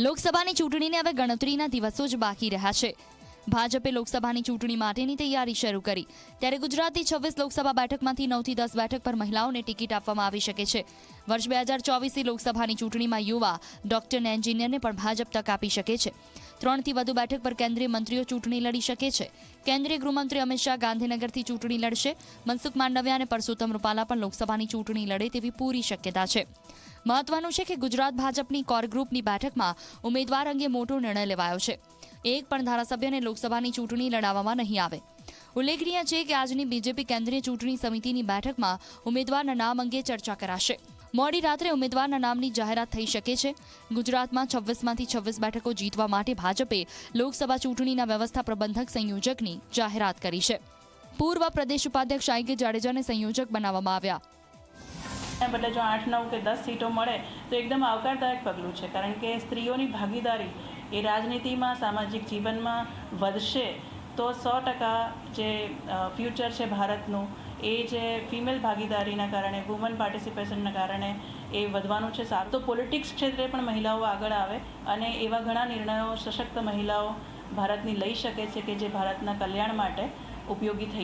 લોકસભાની ચૂંટણીને હવે ગણતરીના દિવસો જ બાકી રહ્યા છે. ભાજપે લોકસભાની ચૂંટણી માટેની તૈયારી શરૂ કરી. ત્યારે ગુજરાતની છવ્વીસ લોકસભા બેઠકમાંથી નવથી દસ બેઠક પર મહિલાઓને ટિકિટ આપવામાં આવી શકે છે. વર્ષ બે હજાર ચોવીસની લોકસભાની ચૂંટણીમાં યુવા ડોક્ટર એન્જિનિયરને પણ ભાજપ તક આપી શકે છે. ત્રણથી વધુ બેઠક પર કેન્દ્રીય મંત્રીઓ ચૂંટણી લડી શકે છે. કેન્દ્રીય ગૃહમંત્રી અમિત શાહ ગાંધીનગરથી ચૂંટણી લડશે. મનસુખ માંડવિયા અને પરસોત્તમ રૂપાલા પણ લોકસભાની ચૂંટણી લડે તેવી પૂરી શક્યતા છે. મહત્વનું છે કે ગુજરાત ભાજપની કોર ગ્રુપની બેઠકમાં ઉમેદવાર અંગે મોટો નિર્ણય લેવાયો છે. એક પણ ધારાસભ્યને લોકસભાની ચૂંટણી લડાવવામાં નહીં આવે. ઉલ્લેખનીય છે કે આજની બીજેપી કેન્દ્રીય ચૂંટણી સમિતિની બેઠકમાં ઉમેદવારના નામ અંગે ચર્ચા કરાશે. મોડી રાત્રે ઉમેદવારના નામની જાહેરાત થઈ શકે છે. ગુજરાતમાં છવ્વીસમાંથી છવ્વીસ બેઠકો જીતવા માટે ભાજપે લોકસભા ચૂંટણીના વ્યવસ્થા પ્રબંધક સંયોજકની જાહેરાત કરી છે. પૂર્વ પ્રદેશ ઉપાધ્યક્ષ આઈકે જાડેજાને સંયોજક બનાવવામાં આવ્યા. એના બદલે જો આઠ, નવ કે દસ સીટો મળે, તો એકદમ આવકારદાયક પગલું છે. કારણ કે સ્ત્રીઓની ભાગીદારી એ રાજનીતિમાં, સામાજિક જીવનમાં વધશે, તો સો ટકા જે ફ્યુચર છે ભારતનું, એ જે ફિમેલ ભાગીદારીના કારણે વુમન પાર્ટિસિપેશનના કારણે એ વધવાનું છે સારું. તો પોલિટિક્સ ક્ષેત્રે પણ મહિલાઓ આગળ આવે અને એવા ઘણા નિર્ણયો સશક્ત મહિલાઓ ભારતની લઈ શકે છે કે જે ભારતના કલ્યાણ માટે ઉપયોગી થઈ